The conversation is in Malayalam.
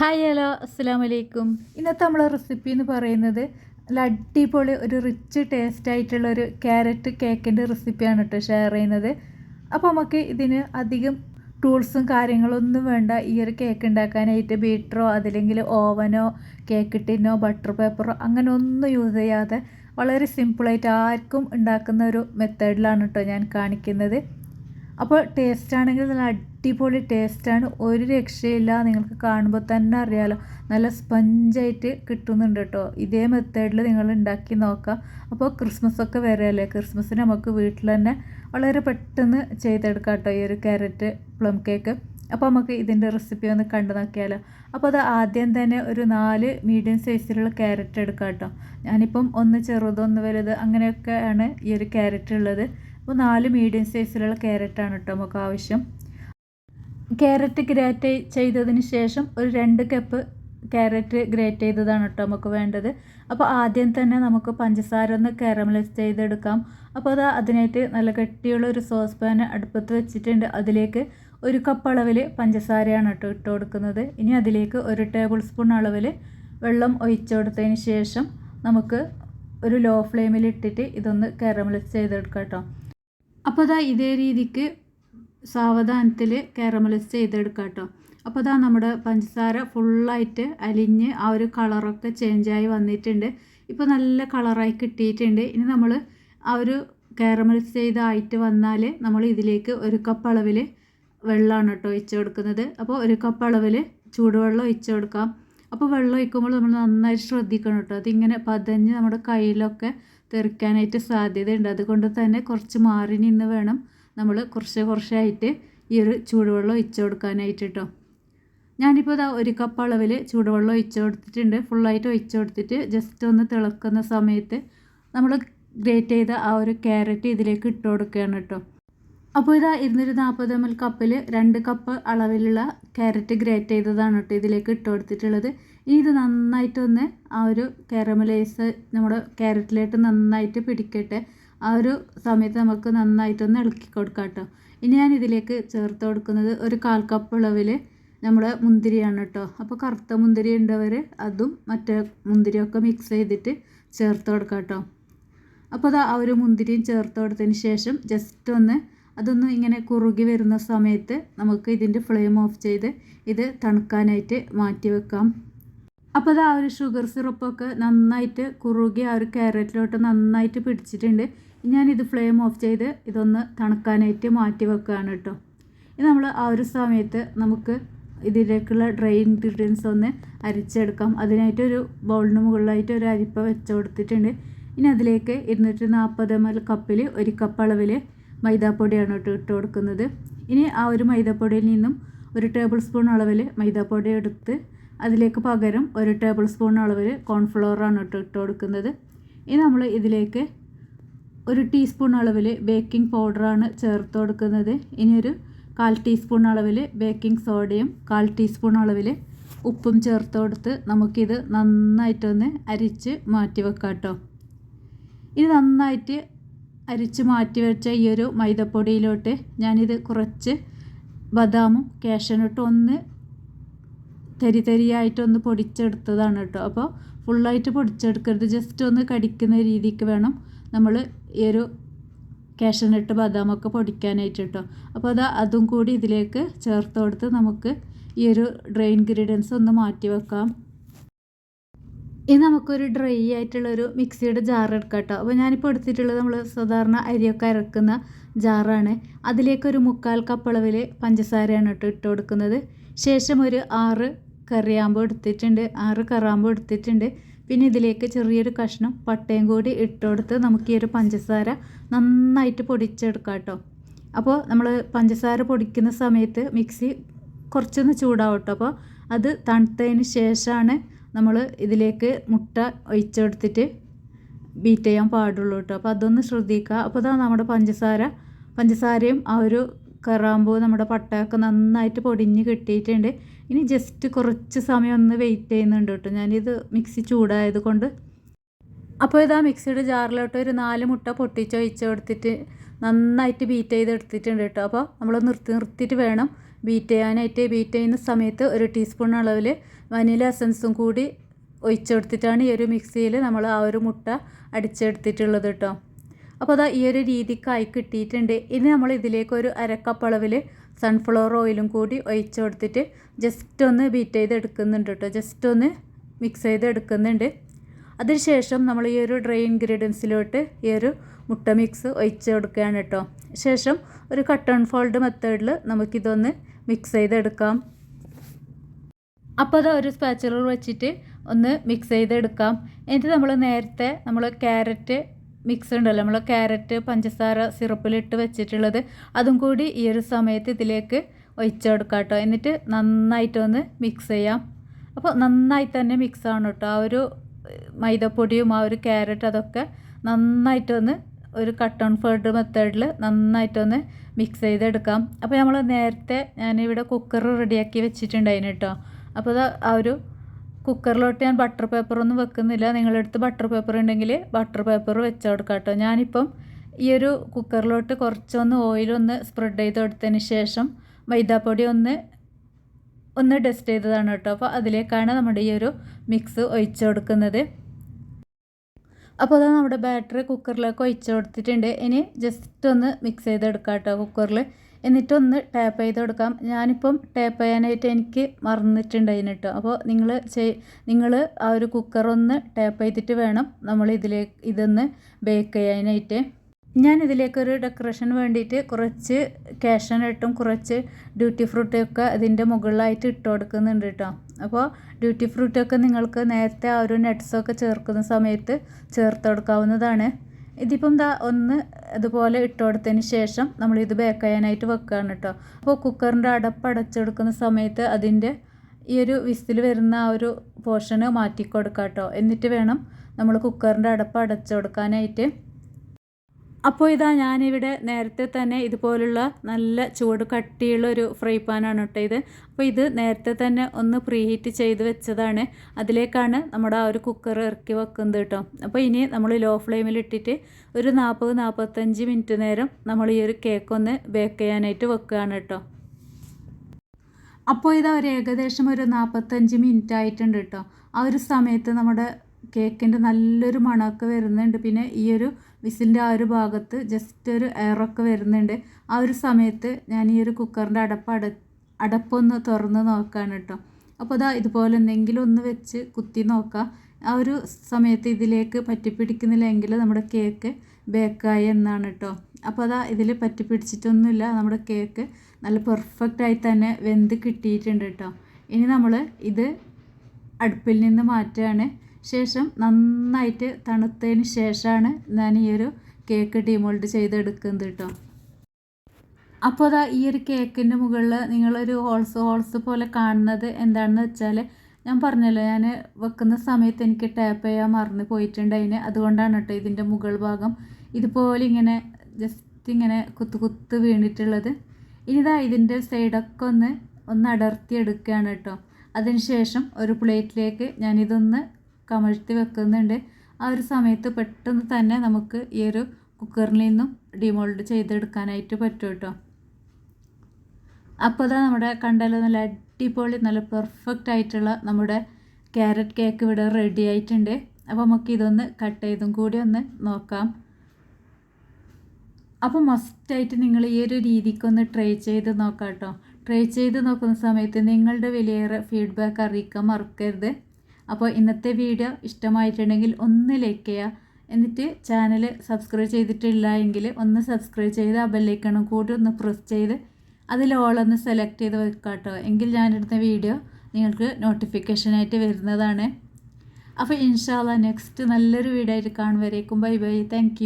ഹായ് ഹലോ അസ്സാം വലൈക്കും ഇന്നത്തെ നമ്മളെ റെസിപ്പി എന്ന് പറയുന്നത് അടിപൊളി ഒരു റിച്ച് ടേസ്റ്റ് ആയിട്ടുള്ള ഒരു ക്യാരറ്റ് കേക്കിന്റെ റെസിപ്പിയാണ് കേട്ടോ ഷെയർ ചെയ്യുന്നത്. അപ്പോൾ നമുക്ക് ഇതിന് അധികം ടൂൾസും കാര്യങ്ങളൊന്നും വേണ്ട. ഈ ഒരു കേക്ക് ഉണ്ടാക്കാനായിട്ട് ബീറ്ററോ അതില്ലെങ്കിൽ ഓവനോ കേക്ക് ടിന്നോ ബട്ടർ പേപ്പറോ അങ്ങനെ ഒന്നും യൂസ് ചെയ്യാതെ വളരെ സിമ്പിളായിട്ട് ആർക്കും ഉണ്ടാക്കുന്ന ഒരു മെത്തേഡിലാണ് കേട്ടോ ഞാൻ കാണിക്കുന്നത്. അപ്പോൾ ടേസ്റ്റ് ആണെങ്കിൽ നല്ല അടിപൊളി ടേസ്റ്റാണ്. ഒരു രക്ഷയില്ല. നിങ്ങൾക്ക് കാണുമ്പോൾ തന്നെ അറിയാലോ. നല്ല സ്പഞ്ചായിട്ട് കിട്ടുന്നുണ്ട് കേട്ടോ ഇതേ മെത്തേഡിൽ നിങ്ങൾ ഉണ്ടാക്കി നോക്കാം. അപ്പോൾ ക്രിസ്മസ് ഒക്കെ വരെയല്ലേ? ക്രിസ്മസിന് നമുക്ക് വീട്ടിൽ തന്നെ വളരെ പെട്ടെന്ന് ചെയ്തെടുക്കാം കേട്ടോ ഈ ഒരു ക്യാരറ്റ് പ്ലം കേക്ക് അപ്പോൾ നമുക്ക് ഇതിന്റെ റെസിപ്പി ഒന്ന് കണ്ടു നോക്കിയാലോ. അപ്പോൾ അത് ആദ്യം തന്നെ ഒരു നാല് മീഡിയം സൈസിലുള്ള ക്യാരറ്റ് എടുക്കാം കേട്ടോ ഞാനിപ്പം ഒന്ന് ചെറുത് ഒന്ന് വലുത് അങ്ങനെയൊക്കെയാണ് ഈ ഒരു ക്യാരറ്റ് ഉള്ളത്. അപ്പോൾ നാല് മീഡിയം സൈസിലുള്ള ക്യാരറ്റാണ് കേട്ടോ നമുക്ക് ആവശ്യം. ക്യാരറ്റ് ഗ്രേറ്റ് ചെയ്തതിന് ശേഷം ഒരു രണ്ട് കപ്പ് ക്യാരറ്റ് ഗ്രേറ്റ് ചെയ്തതാണ് കേട്ടോ നമുക്ക് വേണ്ടത്. അപ്പോൾ ആദ്യം തന്നെ നമുക്ക് പഞ്ചസാര ഒന്ന് കാരമലൈസ് ചെയ്തെടുക്കാം. അപ്പോൾ അത് അതിനായിട്ട് നല്ല കട്ടിയുള്ള ഒരു സോസ് പാൻ അടുപ്പത്ത് വെച്ചിട്ടുണ്ട്. അതിലേക്ക് ഒരു കപ്പ് അളവിൽ പഞ്ചസാരയാണ് കേട്ടോ ഇട്ട് കൊടുക്കുന്നത്. ഇനി അതിലേക്ക് ഒരു ടേബിൾ സ്പൂൺ അളവിൽ വെള്ളം ഒഴിച്ചു കൊടുത്തതിന് ശേഷം നമുക്ക് ഒരു ലോ ഫ്ലെയിമിൽ ഇട്ടിട്ട് ഇതൊന്ന് കാരമലൈസ് ചെയ്തെടുക്കാം കേട്ടോ അപ്പോൾ അതാ ഇതേ രീതിക്ക് സാവധാനത്തിൽ കാരമലൈസ് ചെയ്തെടുക്കാം കേട്ടോ അപ്പോൾ അതാ നമ്മുടെ പഞ്ചസാര ഫുള്ളായിട്ട് അലിഞ്ഞ് ആ ഒരു കളറൊക്കെ ചേഞ്ചായി വന്നിട്ടുണ്ട്. ഇപ്പോൾ നല്ല കളറായി കിട്ടിയിട്ടുണ്ട്. ഇനി നമ്മൾ ആ ഒരു കാരമലൈസ് ചെയ്തായിട്ട് വന്നാൽ നമ്മൾ ഇതിലേക്ക് ഒരു കപ്പ് അളവിൽ വെള്ളമാണ് കേട്ടോ ഒഴിച്ചു കൊടുക്കുന്നത്. അപ്പോൾ ഒരു കപ്പ് അളവിൽ ചൂടുവെള്ളം ഒഴിച്ചു കൊടുക്കാം. അപ്പോൾ വെള്ളം ഒഴിക്കുമ്പോൾ നമ്മൾ നന്നായിട്ട് ശ്രദ്ധിക്കണം കേട്ടോ അതിങ്ങനെ പതഞ്ഞ് നമ്മുടെ കയ്യിലൊക്കെ തെറിക്കാനായിട്ട് സാധ്യതയുണ്ട്. അതുകൊണ്ട് തന്നെ കുറച്ച് മാറി നിന്ന് വേണം നമ്മൾ കുറച്ച് കുറച്ചായിട്ട് ഈ ഒരു ചൂടുവെള്ളം ഒഴിച്ച് കൊടുക്കാനായിട്ട് കേട്ടോ ഞാനിപ്പോൾ ഇതാ ഒരു കപ്പ് അളവിൽ ചൂടുവെള്ളം ഒഴിച്ച് കൊടുത്തിട്ടുണ്ട്. ഫുള്ളായിട്ട് ഒഴിച്ച് കൊടുത്തിട്ട് ജസ്റ്റ് ഒന്ന് തിളക്കുന്ന സമയത്ത് നമ്മൾ ഗ്രേറ്റ് ചെയ്ത ആ ഒരു ക്യാരറ്റ് ഇതിലേക്ക് ഇട്ട് കൊടുക്കുകയാണ് കേട്ടോ. അപ്പോൾ ഇതാ ഇരുന്നൂറ്റി നാൽപ്പത് എം എൽ കപ്പിൽ രണ്ട് കപ്പ് അളവിലുള്ള ക്യാരറ്റ് ഗ്രേറ്റ് ചെയ്തതാണ് കേട്ടോ ഇതിലേക്ക് ഇട്ട് കൊടുത്തിട്ടുള്ളത്. ഇനി ഇത് നന്നായിട്ടൊന്ന് ആ ഒരു കാരമലൈസ് നമ്മുടെ ക്യാരറ്റിലേക്ക് നന്നായിട്ട് പിടിക്കട്ടെ. ആ ഒരു സമയത്ത് നമുക്ക് നന്നായിട്ടൊന്ന് ഇളക്കി കൊടുക്കാം കേട്ടോ. ഇനി ഞാൻ ഇതിലേക്ക് ചേർത്ത് കൊടുക്കുന്നത് ഒരു കാൽ കപ്പ് അളവിൽ നമ്മുടെ മുന്തിരിയാണ് കേട്ടോ. അപ്പോൾ കറുത്ത മുന്തിരി ഉണ്ടവർ അതും മറ്റേ മുന്തിരിയൊക്കെ മിക്സ് ചെയ്തിട്ട് ചേർത്ത് കൊടുക്കാം കേട്ടോ. അപ്പോൾ അത് ആ ഒരു മുന്തിരിയും ചേർത്ത് കൊടുത്തതിന് ശേഷം ജസ്റ്റ് ഒന്ന് അതൊന്ന് ഇങ്ങനെ കുറുകി വരുന്ന സമയത്ത് നമുക്ക് ഇതിന്റെ ഫ്ലെയിം ഓഫ് ചെയ്ത് ഇത് തണുക്കാനായിട്ട് മാറ്റി വെക്കാം. അപ്പോൾ അത് ആ ഒരു ഷുഗർ സിറപ്പൊക്കെ നന്നായിട്ട് കുറുകി ആ ഒരു ക്യാരറ്റിലോട്ട് നന്നായിട്ട് പിടിച്ചിട്ടുണ്ട്. ഞാനിത് ഫ്ലെയിം ഓഫ് ചെയ്ത് ഇതൊന്ന് തണുക്കാനായിട്ട് മാറ്റി വെക്കുകയാണ് കേട്ടോ. ഇത് നമ്മൾ ആ ഒരു സമയത്ത് നമുക്ക് ഇതിലേക്കുള്ള ഡ്രൈ ഇൻഗ്രീഡിയൻസ് ഒന്ന് അരിച്ചെടുക്കാം. അതിനായിട്ട് ഒരു ബൗളിന് മുകളിലായിട്ട് ഒരു അരിപ്പ വെച്ച് കൊടുത്തിട്ടുണ്ട്. ഇനി അതിലേക്ക് ഇരുന്നൂറ്റി നാൽപ്പത് എം എൽ കപ്പിൽ ഒരു കപ്പ് അളവിൽ മൈദാപ്പൊടിയാണ് കേട്ടോ ഇട്ട് കൊടുക്കുന്നത്. ഇനി ആ ഒരു മൈദാപ്പൊടിയിൽ നിന്നും ഒരു ടേബിൾ സ്പൂൺ അളവിൽ മൈദാപ്പൊടി എടുത്ത് അതിലേക്ക് പകരം ഒരു ടേബിൾ സ്പൂൺ അളവിൽ കോൺഫ്ലവറാണ് കേട്ടോ ഇട്ട് കൊടുക്കുന്നത്. ഇനി നമ്മൾ ഇതിലേക്ക് ഒരു ടീസ്പൂൺ അളവിൽ ബേക്കിംഗ് പൗഡറാണ് ചേർത്ത് കൊടുക്കുന്നത്. ഇനി ഒരു കാൽ ടീസ്പൂൺ അളവിൽ ബേക്കിംഗ് സോഡയും കാൽ ടീസ്പൂൺ അളവിൽ ഉപ്പും ചേർത്ത് കൊടുത്ത് നമുക്കിത് നന്നായിട്ടൊന്ന് അരിച്ച് മാറ്റി വെക്കാം കേട്ടോ. ഇത് നന്നായിട്ട് അരിച്ച് മാറ്റി വെച്ച ഈ ഒരു മൈദപ്പൊടിയിലോട്ട് ഞാനിത് കുറച്ച് ബദാമും കാഷ്യനട്ടും ഒന്ന് തരി തരിയായിട്ടൊന്ന് പൊടിച്ചെടുത്തതാണ് കേട്ടോ. അപ്പോൾ ഫുള്ളായിട്ട് പൊടിച്ചെടുക്കരുത്. ജസ്റ്റ് ഒന്ന് കടിക്കുന്ന രീതിക്ക് വേണം നമ്മൾ ഈ ഒരു കാഷ്യനട്ട് ബദാമൊക്കെ പൊടിക്കാനായിട്ട് കേട്ടോ അപ്പോൾ അത് അതും കൂടി ഇതിലേക്ക് ചേർത്ത് കൊടുത്ത് നമുക്ക് ഈ ഒരു ഡ്രൈ ഇൻഗ്രീഡിയൻസ് ഒന്ന് മാറ്റി വെക്കാം. ഇനി നമുക്കൊരു ഡ്രൈ ആയിട്ടുള്ളൊരു മിക്സിയുടെ ജാർ എടുക്കാം കേട്ടോ അപ്പോൾ ഞാനിപ്പോൾ എടുത്തിട്ടുള്ളത് നമ്മൾ സാധാരണ അരിയൊക്കെ അരക്കുന്ന ജാറാണ്. അതിലേക്കൊരു മുക്കാൽ കപ്പ് അളവിൽ പഞ്ചസാരയാണ് കേട്ടോ ഇട്ട് കൊടുക്കുന്നത്. ശേഷം ഒരു ആറ് കറിയാമ്പ് എടുത്തിട്ടുണ്ട്. ആറ് കറാമ്പ് എടുത്തിട്ടുണ്ട്. പിന്നെ ഇതിലേക്ക് ചെറിയൊരു കഷ്ണം പട്ടയും കൂടി ഇട്ട് കൊടുത്ത് നമുക്ക് ഈ ഒരു പഞ്ചസാര നന്നായിട്ട് പൊടിച്ചെടുക്കാം കേട്ടോ. അപ്പോൾ നമ്മൾ പഞ്ചസാര പൊടിക്കുന്ന സമയത്ത് മിക്സി കുറച്ചൊന്ന് ചൂടാവട്ടോ അപ്പോൾ അത് തണുത്തതിന് ശേഷമാണ് നമ്മൾ ഇതിലേക്ക് മുട്ട ഒഴിച്ചെടുത്തിട്ട് ബീറ്റ് ചെയ്യാൻ പാടുള്ളൂ കേട്ടോ. അപ്പോൾ അതൊന്ന് ശ്രദ്ധിക്കുക. അപ്പോൾ ഇതാ നമ്മുടെ പഞ്ചസാര. പഞ്ചസാരയും ആ ഒരു കറാമ്പൂ നമ്മുടെ പട്ടയൊക്കെ നന്നായിട്ട് പൊടിഞ്ഞ് കിട്ടിയിട്ടുണ്ട്. ഇനി ജസ്റ്റ് കുറച്ച് സമയം ഒന്ന് വെയിറ്റ് ചെയ്യുന്നുണ്ട് കേട്ടോ. ഞാനിത് മിക്സി ചൂടായത് കൊണ്ട്. അപ്പോൾ ഇതാ മിക്സിയുടെ ജാറിലോട്ട് ഒരു നാല് മുട്ട പൊട്ടിച്ച് ഒഴിച്ച് കൊടുത്തിട്ട് നന്നായിട്ട് ബീറ്റ് ചെയ്ത് എടുത്തിട്ടുണ്ട് കേട്ടോ. അപ്പോൾ നമ്മൾ നിർത്തി നിർത്തിയിട്ട് വേണം ബീറ്റ് ചെയ്യാനായിട്ട്. ബീറ്റ് ചെയ്യുന്ന സമയത്ത് ഒരു ടീസ്പൂൺ അളവിൽ വനില എസൻസും കൂടി ഒഴിച്ചെടുത്തിട്ടാണ് ഈ ഒരു മിക്സിയിൽ നമ്മൾ ആ ഒരു മുട്ട അടിച്ചെടുത്തിട്ടുള്ളത് കേട്ടോ. അപ്പോൾ അതാ ഈ ഒരു രീതിക്കായി കിട്ടിയിട്ടുണ്ട്. ഇനി നമ്മൾ ഇതിലേക്ക് ഒരു അരക്കപ്പ് അളവിൽ സൺഫ്ലവർ ഓയിലും കൂടി ഒഴിച്ച് കൊടുത്തിട്ട് ജസ്റ്റ് ഒന്ന് ബീറ്റ് ചെയ്ത് എടുക്കുന്നുണ്ട് കേട്ടോ ജസ്റ്റ് ഒന്ന് മിക്സ് ചെയ്ത് എടുക്കുന്നുണ്ട് അതിനുശേഷം നമ്മൾ ഈ ഒരു ഡ്രൈ ഇൻഗ്രീഡിയൻസിലോട്ട് ഈ ഒരു മുട്ട മിക്സ് ഒഴിച്ച് കൊടുക്കുകയാണ് കേട്ടോ ശേഷം ഒരു കട്ട് ആൻഡ് ഫോൾഡ് മെത്തേഡിൽ നമുക്കിതൊന്ന് മിക്സ് ചെയ്തെടുക്കാം. അപ്പോൾ അത് ഒരു സ്പാച്ചുലർ വെച്ചിട്ട് ഒന്ന് മിക്സ് ചെയ്തെടുക്കാം. എന്നിട്ട് നമ്മൾ നേരത്തെ നമ്മൾ ക്യാരറ്റ് മിക്സ് ഉണ്ടല്ലോ നമ്മൾ ക്യാരറ്റ് പഞ്ചസാര സിറപ്പിലിട്ട് വെച്ചിട്ടുള്ളത്. അതും കൂടി ഈ ഒരു സമയത്ത് ഇതിലേക്ക് ഒഴിച്ചു കൊടുക്കാം കേട്ടോ എന്നിട്ട് നന്നായിട്ടൊന്ന് മിക്സ് ചെയ്യാം. അപ്പോൾ നന്നായി തന്നെ മിക്സ് ആണ് കേട്ടോ ആ ഒരു മൈദപ്പൊടിയും ആ ഒരു ക്യാരറ്റ് അതൊക്കെ നന്നായിട്ടൊന്ന് ഒരു കട്ട് ഓൺ ഫേർഡ് മെത്തേഡിൽ നന്നായിട്ടൊന്ന് മിക്സ് ചെയ്തെടുക്കാം. അപ്പോൾ നമ്മൾ നേരത്തെ ഞാനിവിടെ കുക്കർ റെഡിയാക്കി വെച്ചിട്ടുണ്ടായിരുന്നു കേട്ടോ അപ്പോൾ ആ ഒരു കുക്കറിലോട്ട് ഞാൻ ബട്ടർ പേപ്പറൊന്നും വെക്കുന്നില്ല. നിങ്ങളടുത്ത് ബട്ടർ പേപ്പർ ഉണ്ടെങ്കിൽ ബട്ടർ പേപ്പർ വെച്ച് കൊടുക്കാം കേട്ടോ ഞാനിപ്പം ഈ ഒരു കുക്കറിലോട്ട് കുറച്ചൊന്ന് ഓയിലൊന്ന് സ്പ്രെഡ് ചെയ്ത് കൊടുത്തതിന് ശേഷം മൈദാപ്പൊടി ഒന്ന് ഒന്ന് ഡസ്റ്റ് ചെയ്തതാണ് കേട്ടോ. അപ്പോൾ അതിലേക്കാണ് നമ്മുടെ ഈ ഒരു മിക്സ് ഒഴിച്ചു കൊടുക്കുന്നത്. അപ്പോൾ അത് നമ്മുടെ ബാറ്ററി കുക്കറിലേക്ക് ഒഴിച്ചു കൊടുത്തിട്ടുണ്ട്. ഇനി ജസ്റ്റ് ഒന്ന് മിക്സ് ചെയ്തെടുക്കാം കേട്ടോ കുക്കറിൽ എന്നിട്ടൊന്ന് ടാപ്പ് ചെയ്ത് കൊടുക്കാം. ഞാനിപ്പം ടാപ്പ് ചെയ്യാനായിട്ട് എനിക്ക് മറന്നിട്ടുണ്ടായിരുന്നു കേട്ടോ അപ്പോൾ നിങ്ങൾ ചെയ് നിങ്ങൾ ആ ഒരു കുക്കറൊന്ന് ടാപ്പ് ചെയ്തിട്ട് വേണം നമ്മൾ ഇതിലേക്ക് ഇതൊന്ന് ബേക്ക് ചെയ്യാനായിട്ട്. ഞാൻ ഇതിലേക്കൊരു ഡെക്കറേഷൻ വേണ്ടിയിട്ട് കുറച്ച് ക്യാഷനായിട്ടും കുറച്ച് ഡ്യൂട്ടി ഫ്രൂട്ടൊക്കെ ഇതിന്റെ മുകളിലായിട്ട് ഇട്ട് കൊടുക്കുന്നുണ്ട് കേട്ടോ അപ്പോൾ ഡ്യൂട്ടി ഫ്രൂട്ടൊക്കെ നിങ്ങൾക്ക് നേരത്തെ ആ ഒരു നട്ട്സൊക്കെ ചേർക്കുന്ന സമയത്ത് ചേർത്ത് കൊടുക്കാവുന്നതാണ്. ഇതിപ്പം ദാ ഒന്ന് ഇതുപോലെ ഇട്ട് കൊടുത്തതിന് ശേഷം ഇത് ബേക്ക് ചെയ്യാനായിട്ട് വെക്കുകയാണ് കേട്ടോ അപ്പോൾ കുക്കറിന്റെ അടപ്പ് അടച്ചെടുക്കുന്ന സമയത്ത് അതിന്റെ ഈ ഒരു വിസിൽ വരുന്ന ആ ഒരു പോർഷന് മാറ്റി കൊടുക്കാം കേട്ടോ എന്നിട്ട് വേണം നമ്മൾ കുക്കറിന്റെ അടപ്പ് അടച്ചു കൊടുക്കാനായിട്ട് അപ്പോൾ ഇതാ ഞാനിവിടെ നേരത്തെ തന്നെ ഇതുപോലുള്ള നല്ല ചൂട് കട്ടിയുള്ള ഒരു ഫ്രൈ പാനാണ് കേട്ടോ ഇത് അപ്പോൾ ഇത് നേരത്തെ തന്നെ ഒന്ന് പ്രീ ഹീറ്റ് ചെയ്ത് വെച്ചതാണ്. അതിലേക്കാണ് നമ്മുടെ ആ ഒരു കുക്കർ ഇറക്കി വെക്കുന്നത് കേട്ടോ. അപ്പോൾ ഇനി നമ്മൾ ലോ ഫ്ലെയിമിൽ ഇട്ടിട്ട് ഒരു നാൽപ്പത് നാൽപ്പത്തഞ്ച് മിനിറ്റ് നേരം നമ്മൾ ഈ ഒരു കേക്ക് ഒന്ന് ബേക്ക് ചെയ്യാനായിട്ട് വെക്കുകയാണ് കേട്ടോ. അപ്പോൾ ഇതാ ഒരു ഏകദേശം ഒരു നാൽപ്പത്തഞ്ച് മിനിറ്റ് ആയിട്ടുണ്ട് കേട്ടോ. ആ ഒരു സമയത്ത് നമ്മുടെ കേക്കിന്റെ നല്ലൊരു മണമൊക്കെ വരുന്നുണ്ട്. പിന്നെ ഈ ഒരു വിസിലിന്റെ ആ ഒരു ഭാഗത്ത് ജസ്റ്റ് ഒരു എയറൊക്കെ വരുന്നുണ്ട്. ആ ഒരു സമയത്ത് ഞാൻ ഈ ഒരു കുക്കറിന്റെ അടപ്പ് അട അടപ്പൊന്ന് തുറന്ന് നോക്കുകയാണ് കേട്ടോ അപ്പോൾ അതാ ഇതുപോലെ എന്തെങ്കിലും ഒന്ന് വെച്ച് കുത്തി നോക്കുക ആ ഒരു സമയത്ത് ഇതിലേക്ക് പറ്റിപ്പിടിക്കുന്നില്ലെങ്കിൽ നമ്മുടെ കേക്ക് ബേക്കായി എന്നാണ് കേട്ടോ അപ്പോൾ അതാ ഇതിൽ പറ്റിപ്പിടിച്ചിട്ടൊന്നുമില്ല. നമ്മുടെ കേക്ക് നല്ല പെർഫെക്റ്റ് ആയി തന്നെ വെന്ത് കിട്ടിയിട്ടുണ്ട് കേട്ടോ ഇനി നമ്മൾ ഇത് അടുപ്പിൽ നിന്ന് മാറ്റുകയാണ്. ശേഷം നന്നായിട്ട് തണുത്തതിന് ശേഷമാണ് ഞാൻ ഈ ഒരു കേക്ക് ഡീമോൾഡ് ചെയ്തെടുക്കുന്നത് കേട്ടോ അപ്പോൾ അതാ ഈ ഒരു കേക്കിന്റെ മുകളിൽ നിങ്ങളൊരു ഹോൾസ് ഹോൾസ് പോലെ കാണുന്നത് എന്താണെന്ന് വെച്ചാൽ ഞാൻ പറഞ്ഞല്ലോ ഞാൻ വെക്കുന്ന സമയത്ത് എനിക്ക് ടാപ്പ് ചെയ്യാൻ മറന്ന് പോയിട്ടുണ്ട് അതിന്. അതുകൊണ്ടാണ് കേട്ടോ ഇതിന്റെ മുകൾ ഭാഗം ഇതുപോലെ ഇങ്ങനെ ജസ്റ്റ് ഇങ്ങനെ കുത്തു കുത്ത് വീണിട്ടുള്ളത്. ഇനിതാ ഇതിന്റെ സൈഡൊക്കെ ഒന്ന് ഒന്ന് അടർത്തി എടുക്കുകയാണ് കേട്ടോ അതിനുശേഷം ഒരു പ്ലേറ്റിലേക്ക് ഞാനിതൊന്ന് കമഴ്ത്തി വെക്കുന്നുണ്ട്. ആ ഒരു സമയത്ത് പെട്ടെന്ന് തന്നെ നമുക്ക് ഈ ഒരു കുക്കറിൽ നിന്നും ഡിമോൾഡ് ചെയ്തെടുക്കാനായിട്ട് പറ്റും കേട്ടോ അപ്പോൾ അതാ നമ്മുടെ കണ്ടാൽ നല്ല അടിപൊളി നല്ല പെർഫെക്റ്റ് ആയിട്ടുള്ള നമ്മുടെ ക്യാരറ്റ് കേക്ക് ഇവിടെ റെഡി ആയിട്ടുണ്ട്. അപ്പോൾ നമുക്ക് ഇതൊന്ന് കട്ട് ചെയ്തും കൂടി ഒന്ന് നോക്കാം. അപ്പോൾ മസ്റ്റായിട്ട് നിങ്ങൾ ഈ ഒരു രീതിക്കൊന്ന് ട്രൈ ചെയ്ത് നോക്കാം കേട്ടോ ട്രൈ ചെയ്ത് നോക്കുന്ന സമയത്ത് നിങ്ങളുടെ വിലയേറെ ഫീഡ്ബാക്ക് അറിയിക്കാൻ മറക്കരുത്. അപ്പോൾ ഇന്നത്തെ വീഡിയോ ഇഷ്ടമായിട്ടുണ്ടെങ്കിൽ ഒന്ന് ലൈക്ക് ചെയ്യുക. എന്നിട്ട് ചാനൽ സബ്സ്ക്രൈബ് ചെയ്തിട്ടില്ല എങ്കിൽ ഒന്ന് സബ്സ്ക്രൈബ് ചെയ്ത് ആ ബെല്ലൈക്കണം കൂടി ഒന്ന് പ്രസ് ചെയ്ത് അതിൽ ഓളൊന്ന് സെലക്ട് ചെയ്ത് വെക്കാം കേട്ടോ എങ്കിൽ ഞാനെടുത്ത വീഡിയോ നിങ്ങൾക്ക് നോട്ടിഫിക്കേഷനായിട്ട് വരുന്നതാണ്. അപ്പോൾ ഇൻഷാല്ല നെക്സ്റ്റ് നല്ലൊരു വീഡിയോ ആയിട്ട് കാണുവരേക്കും. Bye bye thank